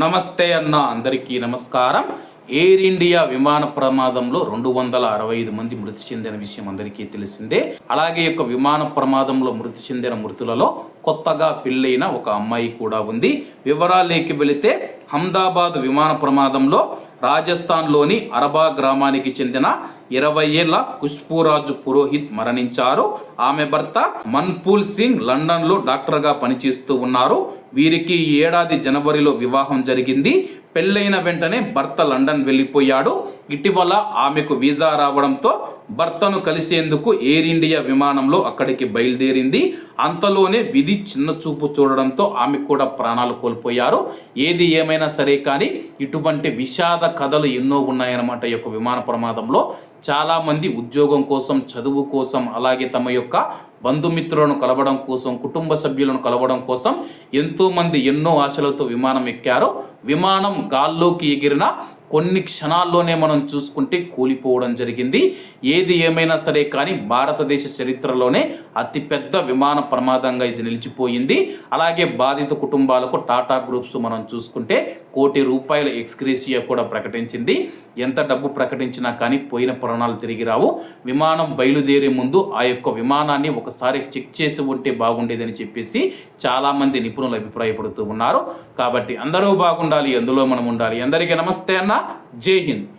నమస్తే అన్న అందరికీ నమస్కారం. ఎయిర్ ఇండియా విమాన ప్రమాదంలో రెండు వందల అరవై ఐదు మంది మృతి చెందిన విషయం అందరికీ తెలిసిందే. అలాగే యొక్క విమాన ప్రమాదంలో మృతి చెందిన మృతులలో కొత్తగా పెళ్ళైన ఒక అమ్మాయి కూడా ఉంది. వివరాలేకి వెళితే హమ్దాబాద్ విమాన ప్రమాదంలో రాజస్థాన్లోని అరబా గ్రామానికి చెందిన ఇరవై ఏళ్ళ ఖుష్బూరాజు పురోహిత్ మరణించారు. ఆమె భర్త మన్పూల్ సింగ్ లండన్లో డాక్టర్గా పనిచేస్తూ ఉన్నారు. వీరికి ఏడాది జనవరిలో వివాహం జరిగింది. పెళ్ళైన వెంటనే భర్త లండన్ వెళ్ళిపోయాడు. ఇటీవల ఆమెకు వీసా రావడంతో భర్తను కలిసేందుకు ఎయిర్ ఇండియా విమానంలో అక్కడికి బయలుదేరింది. అంతలోనే విధి చిన్న చూపు చూడడంతో ఆమె కూడా ప్రాణాలు కోల్పోయారు. ఏది ఏమైనా సరే కానీ ఇటువంటి విషాద కథలు ఎన్నో ఉన్నాయన్నమాట ఈ యొక్క విమాన ప్రమాదంలో. చాలామంది ఉద్యోగం కోసం చదువు కోసం అలాగే తమ యొక్క బంధుమిత్రులను కలవడం కోసం కుటుంబ సభ్యులను కలవడం కోసం ఎంతోమంది ఎన్నో ఆశలతో విమానం ఎక్కారు. విమానం గాల్లోకి ఎగిరిన కొన్ని క్షణాల్లోనే మనం చూసుకుంటే కూలిపోవడం జరిగింది. ఏది ఏమైనా సరే కానీ భారతదేశ చరిత్రలోనే అతిపెద్ద విమాన ప్రమాదంగా ఇది నిలిచిపోయింది. అలాగే బాధిత కుటుంబాలకు టాటా గ్రూప్స్ మనం చూసుకుంటే కోటి రూపాయల ఎక్స్క్రేసియా కూడా ప్రకటించింది. ఎంత డబ్బు ప్రకటించినా కానీ పోయిన ప్రాణాలు తిరిగి రావు. విమానం బయలుదేరే ముందు ఆ యొక్క విమానాన్ని ఒకసారి చెక్ చేసి ఉంటే బాగుండేదని చెప్పేసి చాలామంది నిపుణులు అభిప్రాయపడుతూ ఉన్నారు. కాబట్టి అందరూ బాగుండాలి అందులో మనం ఉండాలి. అందరికీ నమస్తే అన్న. జై హింద్.